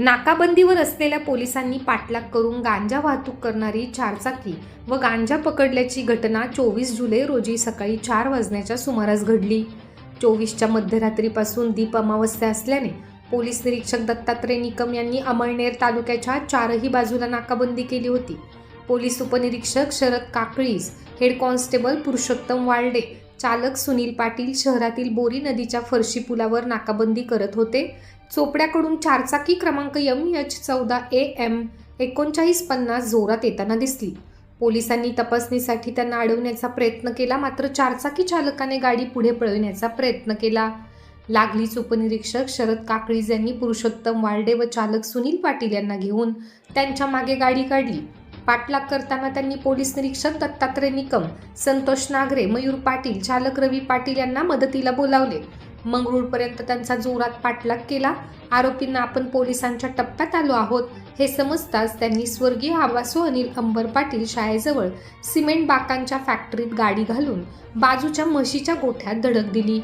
नाकाबंदीवर असलेल्या पोलिसांनी पाठलाग करून गांजा वाहतूक करणारी चारचाकी व गांजा पकडल्याची घटना चोवीस जुलै रोजी सकाळी चार वाजण्याच्या सुमारास घडली. चोवीसच्या मध्यरात्रीपासून दीप अमावस्या असल्याने पोलीस निरीक्षक दत्तात्रय निकम यांनी अमळनेर तालुक्याच्या चारही बाजूला नाकाबंदी केली होती. पोलीस उपनिरीक्षक शरद काकळीस हेड कॉन्स्टेबल पुरुषोत्तम वाळडे चालक सुनील पाटील शहरातील बोरी नदीच्या फरशी पुलावर नाकाबंदी करत होते. चोपड्याकडून चारचाकी क्रमांक एम एच चौदा ए एम एकोणचाळीस पन्नास जोरात येताना दिसली. पोलिसांनी तपासणीसाठी त्यांना अडवण्याचा प्रयत्न केला मात्र चारचाकी चालकाने गाडी पुढे पळविण्याचा प्रयत्न केला. लागलीच उपनिरीक्षक शरद काकळीज यांनी पुरुषोत्तम वाळडे व चालक सुनील पाटील यांना घेऊन त्यांच्या मागे गाडी काढली. पाठलाग करताना त्यांनी पोलीस निरीक्षक दत्तात्रय निकम संतोष नागरे मयूर पाटील चालक रवी पाटील यांना मदतीला बोलावले. मंगळूरपर्यंत त्यांचा जोरात पाठलाग केला. आरोपींना आपण पोलिसांच्या टप्प्यात आलो आहोत. हे समजताच त्यांनी स्वर्गीय आवासो अनिल अंबर पाटील शाळेजवळ सिमेंट बाकांच्या फॅक्टरीत गाडी घालून बाजूच्या म्हशीच्या गोठ्यात धडक दिली.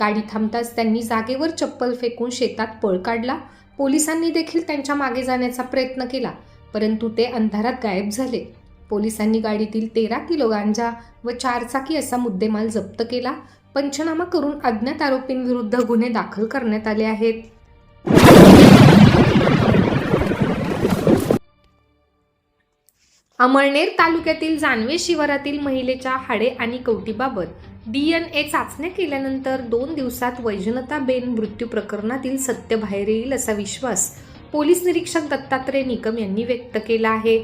गाडी थांबताच त्यांनी जागेवर चप्पल फेकून शेतात पळ काढला. पोलिसांनी देखील त्यांच्या मागे जाण्याचा प्रयत्न केला. परंतु ते अंधारात गायब झाले. पोलिसांनी गाडीतील तेरा किलो गांजा व चारचाकी असा मुद्देमाल जप्त केला. पंचनामा करून अज्ञात आरोपींविरुद्ध गुन्हे दाखल करण्यात आले आहेत. अमळनेर तालुक्यातील जानवे शिवारातील महिलेच्या हाडे आणि कवटीबाबत डी एन ए चाचण्या केल्यानंतर दोन दिवसात वैजनताबेन मृत्यू प्रकरणातील सत्य बाहेर येईल असा विश्वास पोलीस निरीक्षक दत्तात्रय निकम यांनी व्यक्त केला आहे.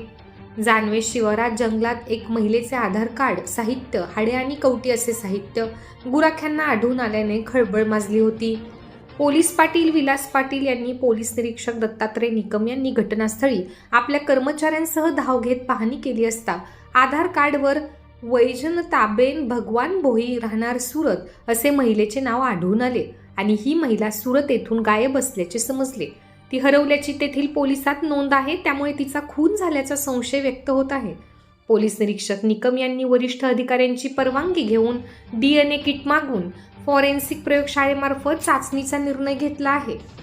जानवे शिवारात जंगलात एक महिलेचे आधार कार्ड साहित्य हाडे आणि कवटी असे साहित्य गुराख्यांना आढळून आल्याने खळबळ माजली होती. पोलीस पाटील विलास पाटील यांनी पोलीस निरीक्षक दत्तात्रय निकम यांनी घटनास्थळी आपल्या कर्मचाऱ्यांसह धाव घेत पाहणी केली असता आधार कार्डवर वैजन ताबेन भगवान भोई राहणार सुरत असे महिलेचे नाव आढळून आले आणि ही महिला सुरत येथून गायब असल्याचे समजले. ती हरवल्याची तेथील पोलिसात नोंद आहे त्यामुळे तिचा खून झाल्याचा संशय व्यक्त होत आहे. पोलीस निरीक्षक निकम यांनी वरिष्ठ अधिकाऱ्यांची परवानगी घेऊन डी एन ए किट मागून फॉरेन्सिक प्रयोगशाळेमार्फत चाचणीचा निर्णय घेतला आहे.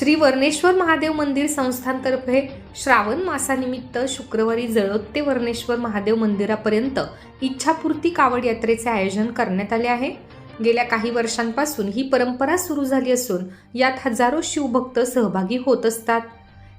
श्री वर्णेश्वर महादेव मंदिर संस्थांतर्फे श्रावण मासानिमित्त शुक्रवारी जळोत ते वर्णेश्वर महादेव मंदिरापर्यंत इच्छापूर्ती कावड यात्रेचे आयोजन करण्यात आले आहे. गेल्या काही वर्षांपासून ही परंपरा सुरू झाली असून यात हजारो शिवभक्त सहभागी होत असतात.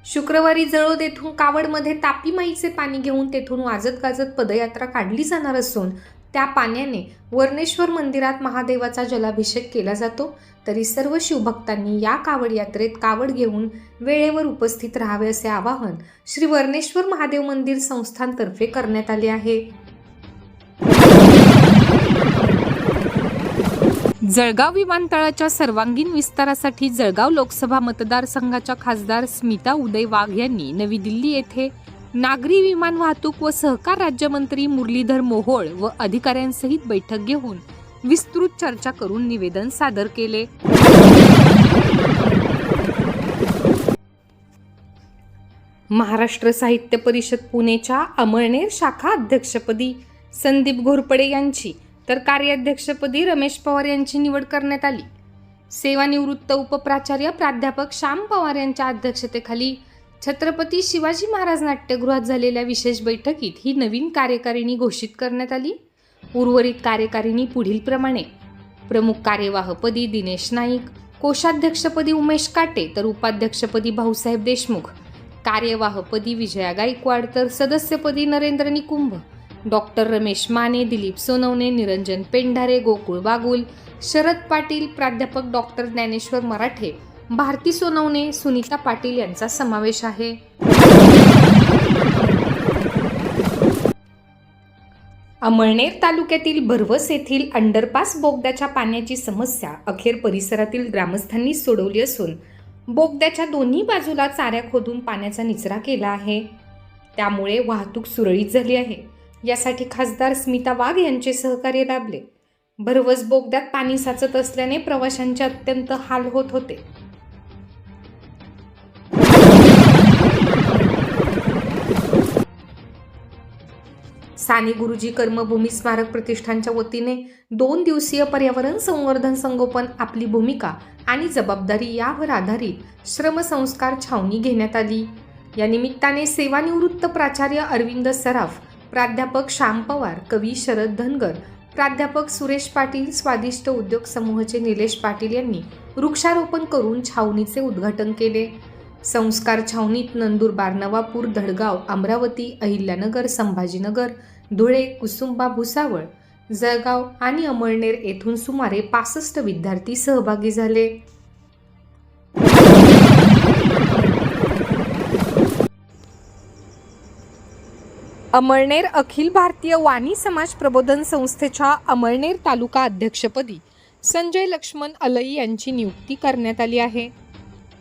शुक्रवारी जळोद येथून कावडमध्ये तापी माईचे पाणी घेऊन तेथून वाजत गाजत पदयात्रा काढली जाणार असून त्या पाण्याने वर्णेश्वर मंदिरात महादेवाचा जलाभिषेक केला जातो. तरी सर्व शिवभक्तांनी या कावड यात्रेत कावड घेऊन वेळेवर उपस्थित राहावे असे आवाहन श्री वर्णेश्वर महादेव मंदिर संस्थांतर्फे करण्यात आले आहे. जळगाव विमानतळाच्या सर्वांगीण विस्तारासाठी जळगाव लोकसभा मतदारसंघाच्या खासदार स्मिता उदय वाघ यांनी नवी दिल्ली येथे नागरी विमान वाहतूक व सहकार राज्यमंत्री मुरलीधर मोहोळ व अधिकाऱ्यांसहित बैठक घेऊन विस्तृत चर्चा करून निवेदन सादर केले. महाराष्ट्र साहित्य परिषद पुणेच्या अमळनेर शाखा अध्यक्षपदी संदीप घोरपडे यांची तर कार्याध्यक्षपदी रमेश पवार यांची निवड करण्यात आली. सेवानिवृत्त उपप्राचार्य प्राध्यापक श्याम पवार यांच्या अध्यक्षतेखाली छत्रपती शिवाजी महाराज नाट्यगृहात झालेल्या विशेष बैठकीत ही नवीन कार्यकारिणी घोषित करण्यात आली. उर्वरित कार्यकारिणी पुढीलप्रमाणे प्रमुख कार्यवाहपदी दिनेश नाईक कोषाध्यक्षपदी उमेश काटे तर उपाध्यक्षपदी भाऊसाहेब देशमुख. कार्यवाहपदी विजया गायकवाड तर सदस्यपदी नरेंद्र निकुंभ. डॉक्टर रमेश माने दिलीप सोनवणे निरंजन पेंढारे गोकुळ बागुल शरद पाटील प्राध्यापक डॉक्टर ज्ञानेश्वर मराठे भारती सोनवणे सुनीता पाटील यांचा समावेश आहे. अमळनेर तालुक्यातील भरवस येथील अंडरपास बोगद्याच्या पाण्याची समस्या अखेर परिसरातील ग्रामस्थांनी सोडवली असून बोगद्याच्या दोन्ही बाजूला चाऱ्या खोदून पाण्याचा निचरा केला आहे. त्यामुळे वाहतूक सुरळीत झाली आहे. यासाठी खासदार स्मिता वाघ यांचे सहकार्य लाभले. भरवस बोगद्यात पाणी साचत असल्याने प्रवाशांचे अत्यंत हाल होत होते. साने गुरुजी कर्मभूमी स्मारक प्रतिष्ठानच्या वतीने दोन दिवसीय पर्यावरण संवर्धन संगोपन आपली भूमिका आणि जबाबदारी यावर आधारित श्रमसंस्कार छावणी घेण्यात आली. या निमित्ताने सेवानिवृत्त प्राचार्य अरविंद सराफ प्राध्यापक श्याम पवार कवी शरद धनगर प्राध्यापक सुरेश पाटील स्वादिष्ट उद्योग समूहाचे निलेश पाटील यांनी वृक्षारोपण करून छावणीचे उद्घाटन केले. संस्कार छावणीत नंदुरबार नवापूर धडगाव अमरावती अहिल्यानगर संभाजीनगर धुळे कुसुंबा भुसावळ जळगाव आणि अमळनेर येथून सुमारे पासष्ट विद्यार्थी सहभागी झाले. अमळनेर अखिल भारतीय वाणी समाज प्रबोधन संस्थेच्या अमळनेर तालुका अध्यक्षपदी संजय लक्ष्मण अलई यांची नियुक्ती करण्यात आली आहे.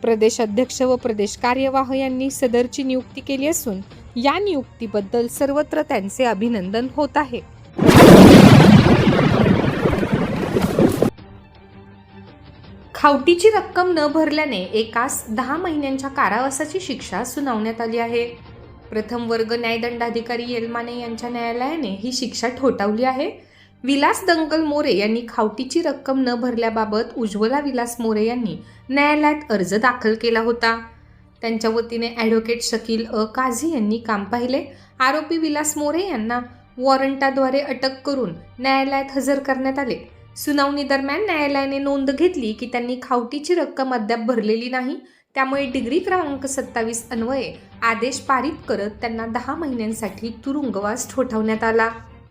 प्रदेश अध्यक्ष व प्रदेश कार्यवाह यांनी सदरची नियुक्ती केली असून या नियुक्तीबद्दल सर्वत्र त्यांचे अभिनंदन होत आहे. खावटीची रक्कम न भरल्याने एकास दहा महिन्यांच्या कारावासाची शिक्षा सुनावण्यात आली आहे. प्रथम वर्ग न्यायदंडाधिकारी येलमाने यांच्या न्यायालयाने ही शिक्षा ठोठावली आहे. विलास दंगल मोरे यांनी खावटीची रक्कम न भरल्याबाबत उज्ज्वला विलास मोरे यांनी न्यायालयात अर्ज दाखल केला होता. त्यांच्या वतीने ॲडव्होकेट शकील अ. काझी यांनी काम पाहिले. आरोपी विलास मोरे यांना वॉरंटाद्वारे अटक करून न्यायालयात हजर करण्यात आले. सुनावणी दरम्यान न्यायालयाने नोंद घेतली की त्यांनी खावटीची रक्कम अद्याप भरलेली नाही. त्यामुळे डिग्री क्रमांक सत्तावीस अन्वये आदेश पारित करत त्यांना दहा महिन्यांसाठी तुरुंगवास ठोठावण्यात आला.